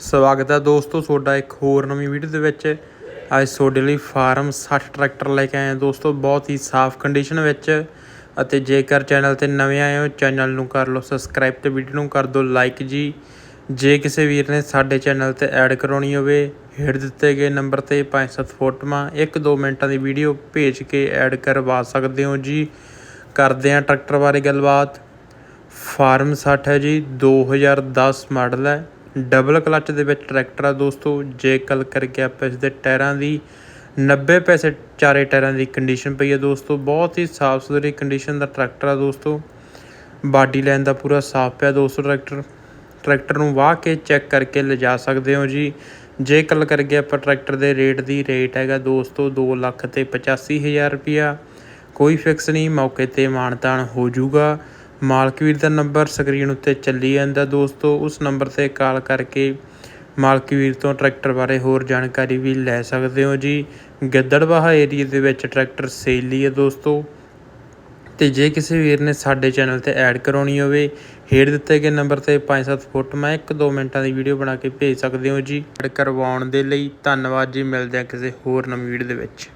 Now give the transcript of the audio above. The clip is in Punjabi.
ਸਵਾਗਤ ਹੈ ਦੋਸਤੋ, ਤੁਹਾਡਾ ਇੱਕ ਹੋਰ ਨਵੀਂ ਵੀਡੀਓ ਦੇ ਵਿੱਚ। ਅੱਜ ਤੁਹਾਡੇ ਲਈ ਫਾਰਮ 60 ਟਰੈਕਟਰ ਲੈ ਕੇ ਆਏ ਹਾਂ ਦੋਸਤੋ, ਬਹੁਤ ਹੀ ਸਾਫ਼ ਕੰਡੀਸ਼ਨ ਵਿੱਚ। ਅਤੇ ਜੇਕਰ ਚੈਨਲ ਤੇ ਨਵੇਂ ਆਏ ਹੋ, ਚੈਨਲ ਨੂੰ ਕਰ ਲਓ ਸਬਸਕ੍ਰਾਈਬ ਤੇ ਵੀਡੀਓ ਨੂੰ ਕਰ ਦਿਓ ਲਾਈਕ ਜੀ। ਜੇ ਕਿਸੇ ਵੀਰ ਨੇ ਸਾਡੇ ਚੈਨਲ ਤੇ ਐਡ ਕਰਾਉਣੀ ਹੋਵੇ, ਹੇਠ ਦਿੱਤੇ ਗਏ ਨੰਬਰ ਤੇ 5-7 ਫੋਟੋਆਂ 1-2 ਮਿੰਟਾਂ ਦੀ ਵੀਡੀਓ ਭੇਜ ਕੇ ਐਡ ਕਰਵਾ ਸਕਦੇ ਹੋ ਜੀ। ਕਰਦੇ ਹਾਂ ਟਰੈਕਟਰ ਬਾਰੇ ਗੱਲਬਾਤ। ਫਾਰਮ 60 ਹੈ ਜੀ 2010 ਮਾਡਲ ਹੈ। ਡਬਲ ਕਲੱਚ ਦੇ ਵਿੱਚ ਟਰੈਕਟਰ ਆ ਦੋਸਤੋ, ਜੇ ਗੱਲ ਕਰਕੇ ਆਪਾਂ ਇਸ ਦੇ ਟਾਇਰਾਂ ਦੀ 90 ਪੈਸੇ ਚਾਰੇ ਟਾਇਰਾਂ ਦੀ ਕੰਡੀਸ਼ਨ ਪਈ ਹੈ ਦੋਸਤੋ, ਬਹੁਤ ਹੀ ਸਾਫ਼ ਸੁਥਰੀ ਕੰਡੀਸ਼ਨ ਦਾ ਟਰੈਕਟਰ ਆ ਦੋਸਤੋ। ਬਾਡੀ ਲਾਈਨ ਦਾ ਪੂਰਾ ਸਾਫ਼ ਪਿਆ ਦੋਸਤੋ ਟਰੈਕਟਰ ਟਰੈਕਟਰ ਨੂੰ ਵਾਹ ਕੇ ਚੈੱਕ ਕਰਕੇ ਲਿਜਾ ਸਕਦੇ ਹੋ ਜੀ। ਜੇ ਗੱਲ ਕਰਕੇ ਆਪਾਂ ਟਰੈਕਟਰ ਦੇ ਰੇਟ ਦੀ, ਰੇਟ ਹੈਗਾ ਦੋਸਤੋ 2 ਲੱਖ ਤੇ 85000 ਰੁਪਿਆ ਕੋਈ ਫਿਕਸ ਨਹੀਂ, ਮੌਕੇ ਤੇ ਮਾਨਤਾਨ ਹੋ ਜਾਊਗਾ। ਮਾਲਕ ਵੀਰ ਦਾ ਨੰਬਰ ਸਕਰੀਨ ਉੱਤੇ ਚੱਲੀ ਜਾਂਦਾ। ਦੋਸਤੋ, ਉਸ ਨੰਬਰ ਤੇ ਕਾਲ ਕਰਕੇ ਮਾਲਕ ਵੀਰ ਤੋਂ ਟਰੈਕਟਰ ਬਾਰੇ ਹੋਰ ਜਾਣਕਾਰੀ ਵੀ ਲੈ ਸਕਦੇ ਹੋ ਜੀ। ਗਿੱਦੜਬਾਹਾ ਏਰੀਆ ਦੇ ਵਿੱਚ ਟਰੈਕਟਰ ਸੇਲੀ ਹੈ ਦੋਸਤੋ। ਤੇ ਜੇ ਕਿਸੇ ਵੀਰ ਨੇ ਸਾਡੇ ਚੈਨਲ ਤੇ ਐਡ ਕਰਾਉਣੀ ਹੋਵੇ, ਹੇਠ ਦਿੱਤੇ ਗਏ ਨੰਬਰ ਤੇ 5-7 ਫੁੱਟ ਮੈਂ 1-2 ਮਿੰਟਾਂ ਦੀ ਵੀਡੀਓ ਬਣਾ ਕੇ ਭੇਜ ਸਕਦੇ ਹੋ ਜੀ। ਐਡ ਕਰਵਾਉਣ ਦੇ ਲਈ ਧੰਨਵਾਦ ਜੀ। ਮਿਲਦੇ ਹਾਂ ਕਿਸੇ ਹੋਰ ਨਵੀਂ ਵੀਡੀਓ ਦੇ ਵਿੱਚ।